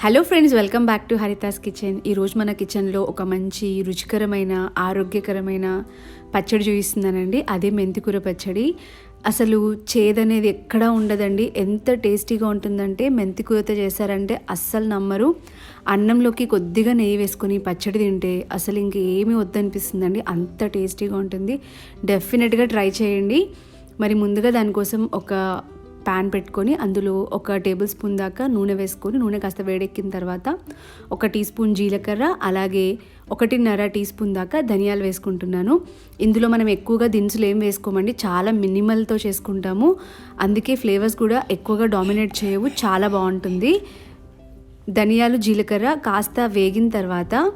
Hello friends welcome back to Haritha's kitchen ఈరోజు మన కిచెన్లో ఒక మంచి రుచికరమైన ఆరోగ్యకరమైన పచ్చడి చూపిస్తున్నానండి. అదే మెంతికూర పచ్చడి. అసలు చేదనేది ఎక్కడా ఉండదండి. ఎంత టేస్టీగా ఉంటుందంటే మెంతికూరతో చేశారంటే అస్సలు నమ్మరు. అన్నంలోకి కొద్దిగా నెయ్యి వేసుకొని పచ్చడి తింటే అసలు ఇంకేమీ వద్దనిపిస్తుందండి. అంత టేస్టీగా ఉంటుంది. డెఫినెట్గా ట్రై చేయండి. మరి ముందుగా దానికోసం ఒక ప్యాన్ పెట్టుకొని అందులో ఒక టేబుల్ స్పూన్ దాకా నూనె వేసుకొని నూనె కాస్త వేడెక్కిన తర్వాత ఒక టీ స్పూన్ జీలకర్ర అలాగే ఒకటిన్నర టీ స్పూన్ దాకా ధనియాలు వేసుకుంటున్నాను. ఇందులో మనం ఎక్కువగా దినుసులు ఏం వేసుకోమండి చాలా మినిమల్తో చేసుకుంటాము. అందుకే ఫ్లేవర్స్ కూడా ఎక్కువగా డామినేట్ చేయవు చాలా బాగుంటుంది. ధనియాలు జీలకర్ర కాస్త వేగిన తర్వాత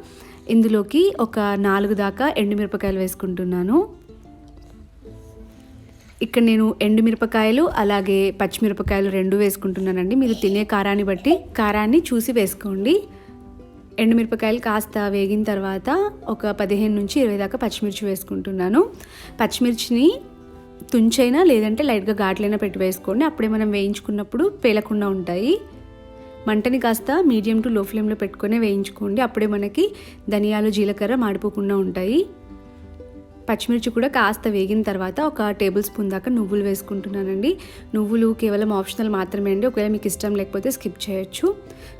ఇందులోకి ఒక నాలుగు దాకా ఎండుమిరపకాయలు వేసుకుంటున్నాను. ఇక్కడ నేను ఎండుమిరపకాయలు అలాగే పచ్చిమిరపకాయలు రెండు వేసుకుంటున్నానండి. మీరు తినే కారాన్ని బట్టి కారాన్ని చూసి వేసుకోండి. ఎండుమిరపకాయలు కాస్త వేగిన తర్వాత ఒక పదిహేను నుంచి ఇరవై దాకా పచ్చిమిర్చి వేసుకుంటున్నాను. పచ్చిమిర్చిని తుంచైనా లేదంటే లైట్గా ఘాట్లైనా పెట్టి వేసుకోండి. అప్పుడే మనం వేయించుకున్నప్పుడు పేలకుండా ఉంటాయి. మంటని కాస్త మీడియం టు లో ఫ్లేమ్లో పెట్టుకొని వేయించుకోండి. అప్పుడే మనకి ధనియాలు జీలకర్ర మాడిపోకుండా ఉంటాయి. పచ్చిమిర్చి కూడా కాస్త వేగిన తర్వాత ఒక టేబుల్ స్పూన్ దాకా నువ్వులు వేసుకుంటున్నానండి. నువ్వులు కేవలం ఆప్షనల్ మాత్రమే అండి. ఒకవేళ మీకు ఇష్టం లేకపోతే స్కిప్ చేయొచ్చు.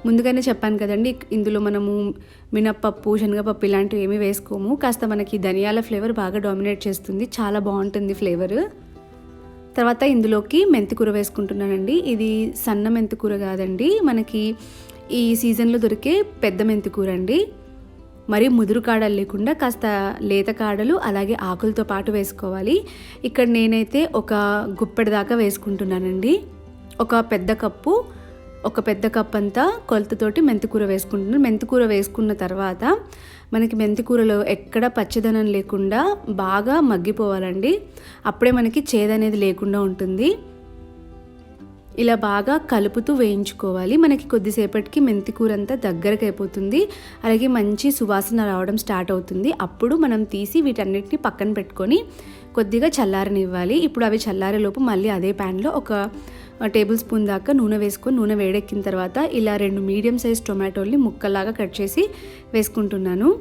ముందుగానే చెప్పాను కదండి ఇందులో మనము మినప్పప్పు శనగపప్పు ఇలాంటివి ఏమీ వేసుకోము. కాస్త మనకి ధనియాల ఫ్లేవర్ బాగా డామినేట్ చేస్తుంది. చాలా బాగుంటుంది ఫ్లేవర్. తర్వాత ఇందులోకి మెంతికూర వేసుకుంటున్నానండి. ఇది సన్న మెంతికూర కాదండి. మనకి ఈ సీజన్లో దొరికే పెద్ద మెంతికూర అండి. మరి ముదురు కాడలు లేకుండా కాస్త లేత కాడలు అలాగే ఆకులతో పాటు వేసుకోవాలి. ఇక్కడ నేనైతే ఒక గుప్పెడు దాకా వేసుకుంటున్నానండి. ఒక పెద్ద కప్పు ఒక పెద్ద కప్ అంతా కొలతతోటి మెంతికూర వేసుకుంటున్నాను. మెంతికూర వేసుకున్న తర్వాత మనకి మెంతికూరలో ఎక్కడ పచ్చదనం లేకుండా బాగా మగ్గిపోవాలండి. అప్పుడే మనకి చేదనేది లేకుండా ఉంటుంది. ఇలా బాగా కలుపుతూ వేయించుకోవాలి. మనకి కొద్దిసేపటికి మెంతి కూర అంతా దగ్గరకు అయిపోతుంది. అలాగే మంచి సువాసన రావడం స్టార్ట్ అవుతుంది. అప్పుడు మనం తీసి వీటన్నిటిని పక్కన పెట్టుకొని కొద్దిగా చల్లారనివ్వాలి. ఇప్పుడు అవి చల్లారేలోపు మళ్ళీ అదే ప్యాన్లో ఒక టేబుల్ స్పూన్ దాకా నూనె వేసుకొని నూనె వేడెక్కిన తర్వాత ఇలా రెండు మీడియం సైజ్ టొమాటోల్ని ముక్కలాగా కట్ చేసి వేసుకుంటున్నాను.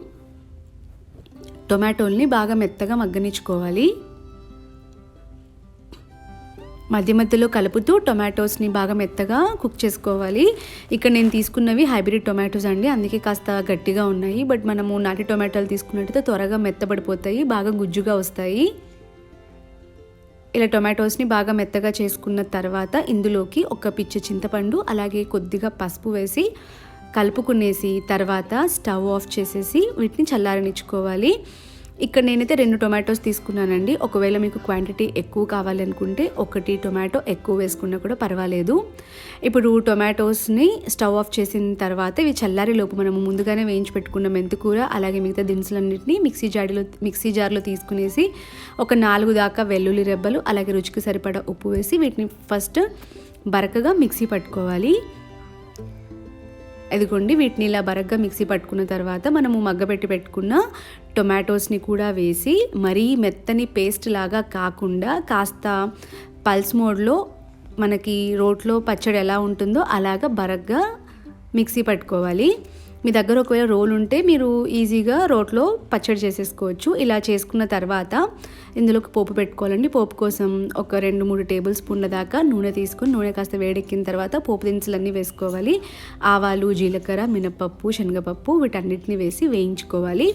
టొమాటోల్ని బాగా మెత్తగా మగ్గనిచ్చుకోవాలి. మధ్య మధ్యలో కలుపుతూ టొమాటోస్ని బాగా మెత్తగా కుక్ చేసుకోవాలి. ఇక్కడ నేను తీసుకున్నవి హైబ్రిడ్ టొమాటోస్ అండి. అందుకే కాస్త గట్టిగా ఉన్నాయి. బట్ మనము నాటి టొమాటోలు తీసుకున్నట్టయితే త్వరగా మెత్తబడిపోతాయి బాగా గుజ్జుగా వస్తాయి. ఇలా టొమాటోస్ని బాగా మెత్తగా చేసుకున్న తర్వాత ఇందులోకి ఒక పిచ్చి చింతపండు అలాగే కొద్దిగా పసుపు వేసి కలుపుకునేసి తర్వాత స్టవ్ ఆఫ్ చేసేసి వీటిని చల్లారనిచ్చుకోవాలి. ఇక్కడ నేనైతే రెండు టొమాటోస్ తీసుకున్నానండి. ఒకవేళ మీకు క్వాంటిటీ ఎక్కువ కావాలనుకుంటే ఒకటి టొమాటో ఎక్కువ వేసుకున్నా కూడా పర్వాలేదు. ఇప్పుడు టొమాటోస్ని స్టవ్ ఆఫ్ చేసిన తర్వాత ఇవి చల్లారి లోపు మనము ముందుగానే వేయించి పెట్టుకున్న మెంతికూర అలాగే మిగతా దినుసులన్నింటినీ మిక్సీ జాడీలో మిక్సీ జార్లో తీసుకునేసి ఒక నాలుగు దాకా వెల్లుల్లి రెబ్బలు అలాగే రుచికి సరిపడా ఉప్పు వేసి వీటిని ఫస్ట్ బరకగా మిక్సీ పట్టుకోవాలి. ఇదిగోండి వీటిని ఇలా బరగ్గా మిక్సీ పట్టుకున్న తర్వాత మనము మగ్గబెట్టి పెట్టుకున్న టొమాటోస్ని కూడా వేసి మరీ మెత్తని పేస్ట్ లాగా కాకుండా కాస్త పల్స్ మోడ్లో మనకి రోట్లో పచ్చడి ఎలా ఉంటుందో అలాగా బరగ్గా మిక్సీ పట్టుకోవాలి. మీ దగ్గర ఒకవేళ రోల్ ఉంటే మీరు ఈజీగా రోట్లో పచ్చడి చేసేసుకోవచ్చు. ఇలా చేసుకున్న తర్వాత ఇందులోకి పోపు పెట్టుకోవాలండి. పోపు కోసం ఒక రెండు మూడు టేబుల్ స్పూన్ల దాకా నూనె తీసుకుని నూనె కాస్త వేడెక్కిన తర్వాత పోపు దినుసులన్నీ వేసుకోవాలి. ఆవాలు జీలకర్ర మినపప్పు శనగపప్పు వీటన్నిటిని వేసి వేయించుకోవాలి.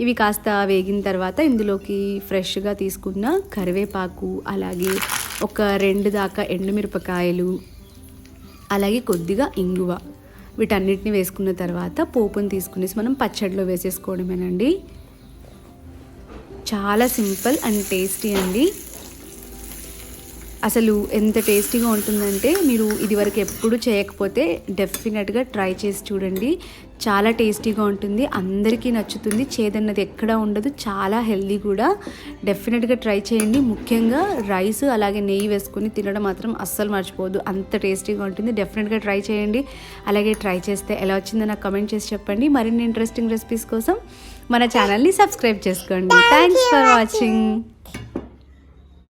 ఇవి కాస్త వేగిన తర్వాత ఇందులోకి ఫ్రెష్గా తీసుకున్న కరివేపాకు అలాగే ఒక రెండు దాకా ఎండుమిరపకాయలు అలాగే కొద్దిగా ఇంగువ. వీటన్నిటిని వేసుకున్న తర్వాత పోపుని తీసుకునేసి మనం పచ్చడిలో వేసేసుకోవడమేనండి. చాలా సింపుల్ అండ్ టేస్టీ అండి. అసలు ఎంత టేస్టీగా ఉంటుందంటే మీరు ఇదివరకు ఎప్పుడు చేయకపోతే డెఫినెట్గా ట్రై చేసి చూడండి. చాలా టేస్టీగా ఉంటుంది. అందరికీ నచ్చుతుంది. చేదన్నది ఎక్కడా ఉండదు. చాలా హెల్దీ కూడా. డెఫినెట్గా ట్రై చేయండి. ముఖ్యంగా రైస్ అలాగే నెయ్యి వేసుకొని తినడం మాత్రం అస్సలు మర్చిపోదు అంత టేస్టీగా ఉంటుంది. డెఫినెట్గా ట్రై చేయండి. అలాగే ట్రై చేస్తే ఎలా వచ్చిందో నాకు కమెంట్ చేసి చెప్పండి. మరిన్ని ఇంట్రెస్టింగ్ రెసిపీస్ కోసం మన ఛానల్ని సబ్స్క్రైబ్ చేసుకోండి. Thanks for watching